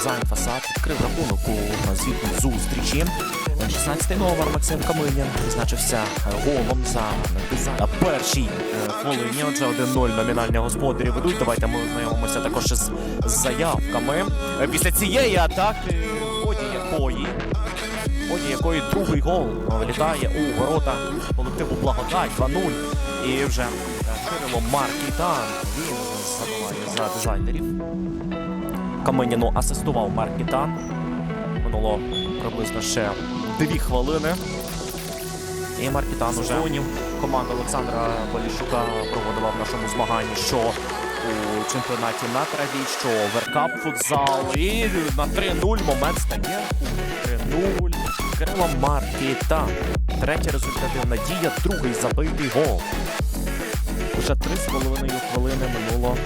дизайн фасад відкрив рахунок у звітній зустрічі. 16-й номер Максим Каминін відзначився голом за дизайн. Першій е, хвилині, отже, 1-0 номінальні господарі ведуть. Давайте ми ознайомимося також з заявками. Е, Після цієї атаки, ході якої ході якої другий гол влітає у ворота колективу Благодать 2-0. І вже е, Кирило Маркітан. Він забиває за дизайнерів. Каменіну асистував Маркітан. Минуло приблизно ще дві хвилини. І Маркітан уже. Команда Олександра Поліщука проводила в нашому змаганні, що у чемпіонаті на траві, що Веркап футзал. І на 3-0 момент стає. 3-0. Кирило Маркітан. Третя результативна дія, другий забитий гол. Уже три з половиною хвилини минуло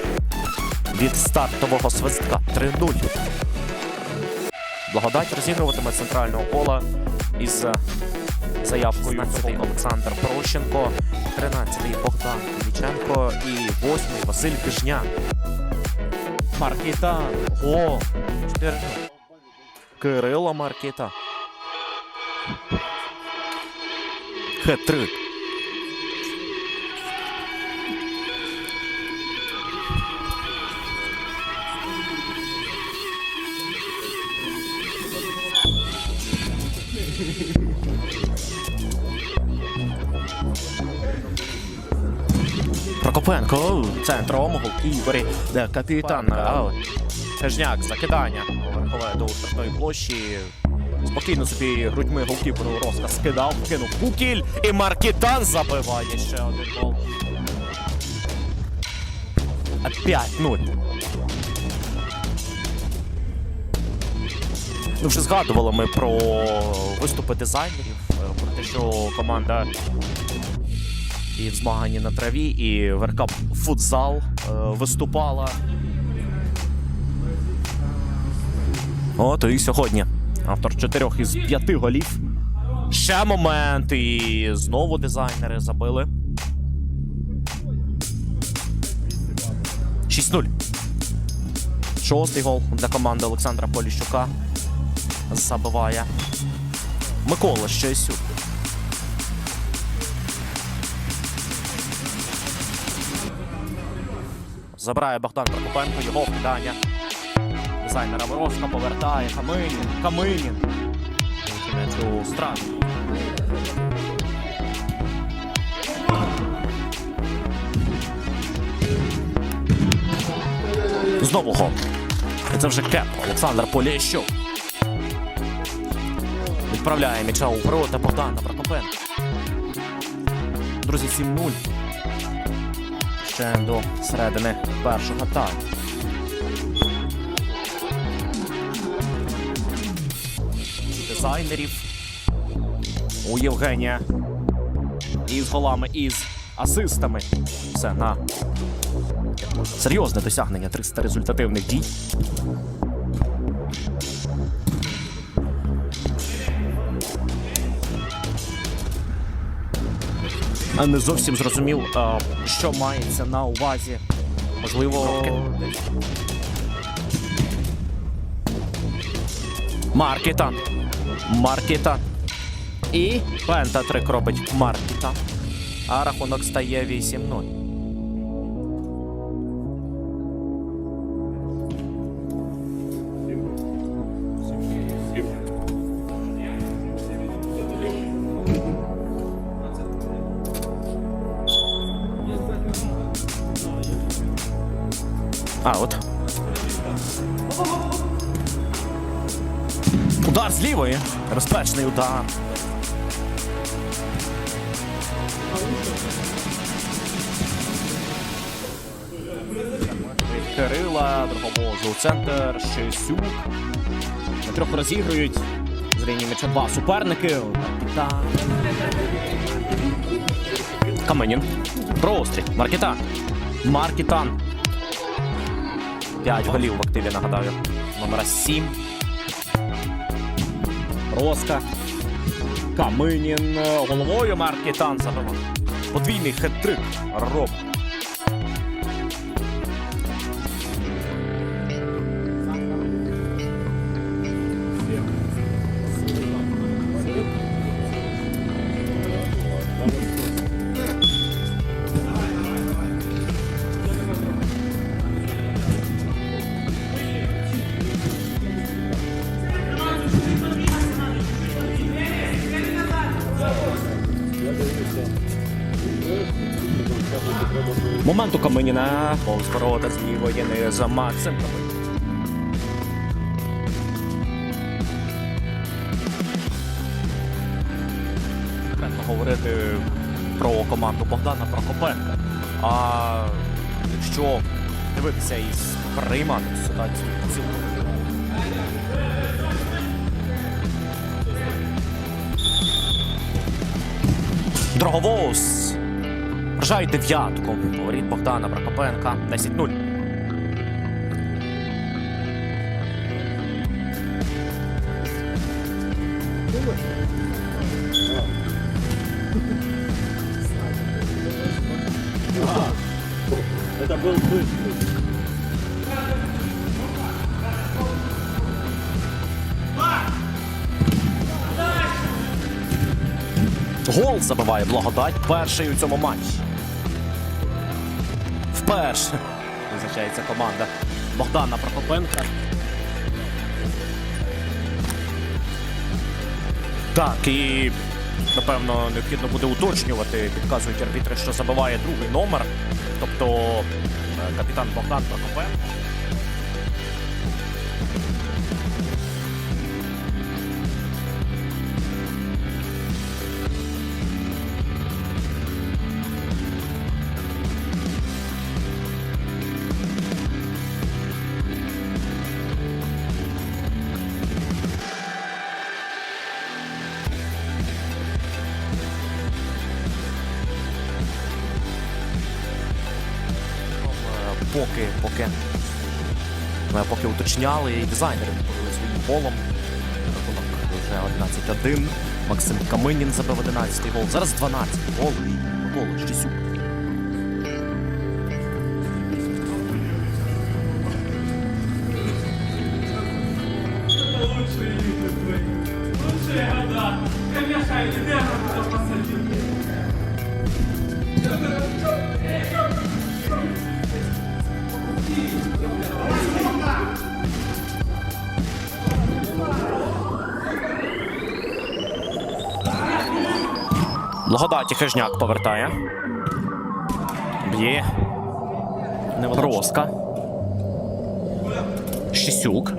від стартового свистка 3-0. Благодать розігруватиме центрального кола із е, заявкою 15-й Олександр Прощенко, 13-й Богдан Куліченко і 8-й Василь Кижня. Маркіта. О! 4 Кирило Маркіта. Хет-трик. Прокопенко центром голкіпері, де капітан Тежняк закидання верхове до штрафної площі. Спокійно собі грудьми голкіперу розказ скидав, кинув кукіль і Маркітан забиває ще один гол. 5-0. Ну, вже згадували ми про виступи дизайнерів, е, про те, що команда і в змаганні на траві, і Веркап футзал виступала. От і сьогодні. Автор чотирьох із п'яти голів. Ще момент, і знову дизайнери забили. 6-0. Шостий гол для команди Олександра Поліщука. Забиває Микола Щесюк. Забирає Богдан Прокопенко, його вкидання. Дизайнера Ворозка повертає Каминін. Каминін. У страну. Знову гол. Це вже кеп. Олександр Поліщук. Відправляє м'яча у ворота Богдана Прокопенка. Друзі, 7-0 ще до середини першого тайму. Дизайнерів у Євгенія і з голами, і асистами. Все на серйозне досягнення 300 результативних дій. Не зовсім зрозумів, що мається на увазі. Можливо. Маркетан. Маркетан. І пентатрик робить Маркетан. А рахунок стає 8-0. А, от. Удар з лівої. Розпечний удар. Кирила, Дрогобозу центр, Щесюк. На трьох розігрують. З лінії м'яча два суперники. Маркітан. Каменін. Простріл. Маркітан. Маркітан. П'ять голів в активі, нагадаю. Номера 7. Роска. Каминін. Головою марки забивав. Подвійний хет-трик. Роб. Момент у Каменіна. Повз ворота з лівої за Максим Каменін. Говорити про команду Богдана Прокопенка. А якщо дивитися і приймати ситуацію в цілому. Дроговоз Вражають дев'ятку. Говорить Богдана Прокопенка. 10-0. Это был быстрый. Гол забиває благодать. Перший у цьому матчі. Вперше визначається команда Богдана Прокопенка. Так, і напевно необхідно буде уточнювати, підказують арбітри, що забиває другий номер. Тобто е, капітан Богдан Прокопенко. Поки, поки, е, поки уточняли, і дизайнери відповіли своїм голом. Рахунок вже 11-1. Максим Каминін забив 11-й гол. Зараз 12 гол. Микола Щісюк. Благодаті Хижняк повертає. Б'є. Роска. Щісюк.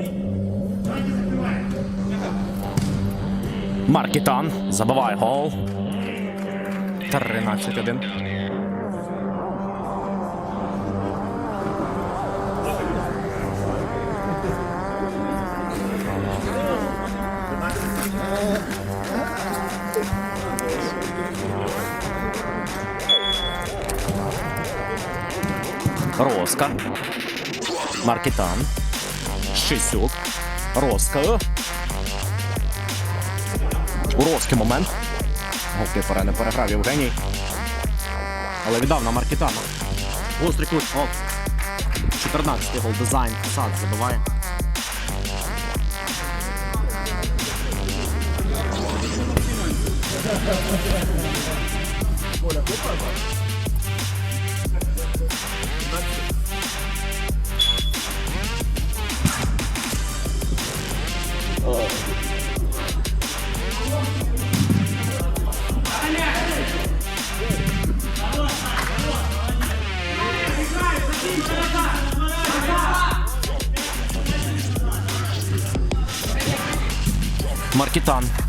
Маркітан. Забиває гол. 13-1. Роска. Маркітан. Шисюк. Роска. У Роски момент. Голкіпера не переграв Євгеній. Але віддав на Маркітана. Гострий кут. О. 14-й гол дизайн. Фасад забиває. Маркітан.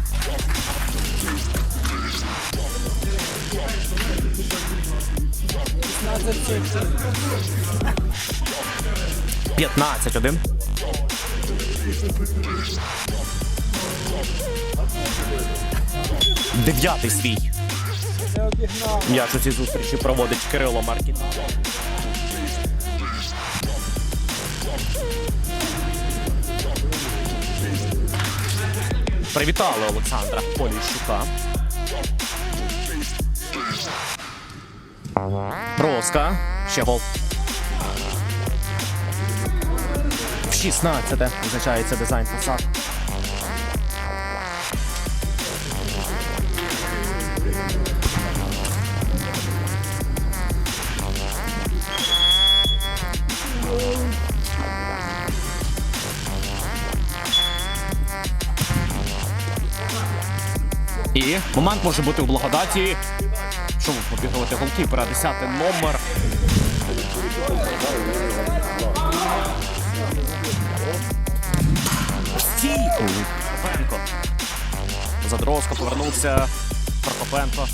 П'ятнадцять один. Дев'ятий свій. М'яч у цій зустрічі проводить Кирило Маркітан. Привітали Олександра Поліщука. Роска. Ще гол. В 16 визначається дизайн фасад. І момент може бути у благодаті. Що побігувати голкіпера? 10 номер. Стій! Прокопенко. Задроска повернувся. Прокопенко.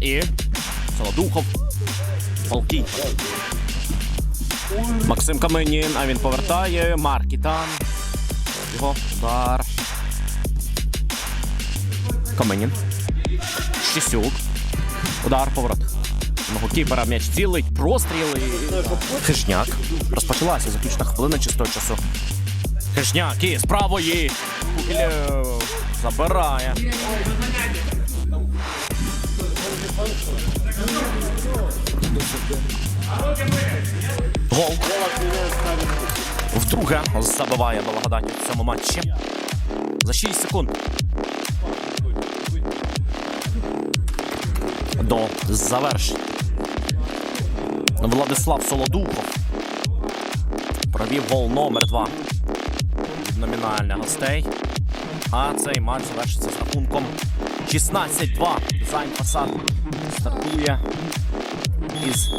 І Солодухов. Полкій. Максим Каменін, а він повертає. Маркітан. Його удар. Каменін. Щісюк. Удар, поворот. Мого кіпера м'яч цілить, простріли. Хижняк. Розпочалася заключна хвилина чистого часу. Хижняк і з правої. Кугілєв забирає. Гол. Вдруге забиває Вологодань в цьому матчі. За 6 секунд. До завершення. Владислав Солодухов провів гол номер 2 від номінальних гостей. А цей матч завершиться з рахунком 16-2. Дизайн фасад стартує із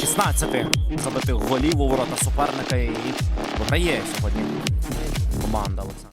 16 забитих голів у ворота суперника і виграє сьогодні команда Олександра.